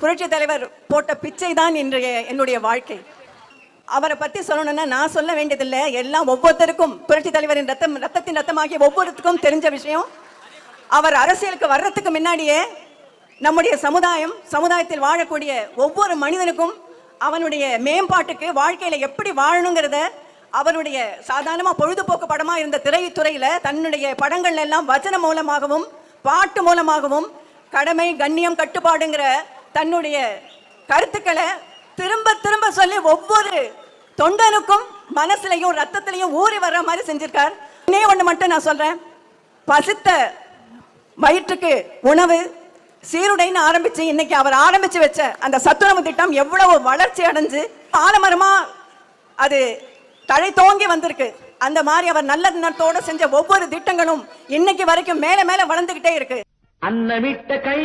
புரட்சி தலைவர் போட்ட பிச்சை தான் இன்றைய என்னுடைய வாழ்க்கை. அவரை பத்தி சொல்லணும்னா நான் சொல்ல வேண்டியதில்லை. எல்லாம் ஒவ்வொருத்தருக்கும் புரட்சி தலைவரின் ரத்தம் ரத்தத்தின் ரத்தமாகிய ஒவ்வொருத்தருக்கும் தெரிஞ்ச விஷயம். அவர் அரசியலுக்கு வர்றதுக்கு முன்னாடியே நம்முடைய சமுதாயம் சமுதாயத்தில் வாழக்கூடிய ஒவ்வொரு மனிதனுக்கும் அவனுடைய மேம்பாட்டுக்கு வாழ்க்கையில எப்படி வாழணுங்கிறத அவருடைய சாதாரணமா பொழுதுபோக்கு படமா இருந்த திரைத்துறையில தன்னுடைய படங்கள் எல்லாம் வச்சன மூலமாகவும் பாட்டு மூலமாகவும் கடமை கண்ணியம் கட்டுப்பாடுங்கிற தன்னுடைய கருத்துக்களை திரும்ப திரும்ப சொல்லி ஒவ்வொரு தொண்டனுக்கும் மனசுலையும் ரத்தத்திலையும் ஊறி வர்ற மாதிரி செஞ்சிருக்கார். இன்னே ஒன்று மட்டும் நான் சொல்றேன். பசித்த வயிற்றுக்கு உணவு சீருடைன்னு ஆரம்பிச்சு இன்னைக்கு அவர் ஆரம்பிச்சு வச்ச அந்த சத்துணவு திட்டம் எவ்வளவு வளர்ச்சி அடைஞ்சு ஆலமரமா அது தழை தோங்கி வந்திருக்கு. அந்த மாதிரி அவர் நல்ல தினத்தோட செஞ்ச ஒவ்வொரு திட்டங்களும் இன்னைக்கு வரைக்கும் மேல மேல வளர்ந்துகிட்டே இருக்கு. அன்னமிட்ட கை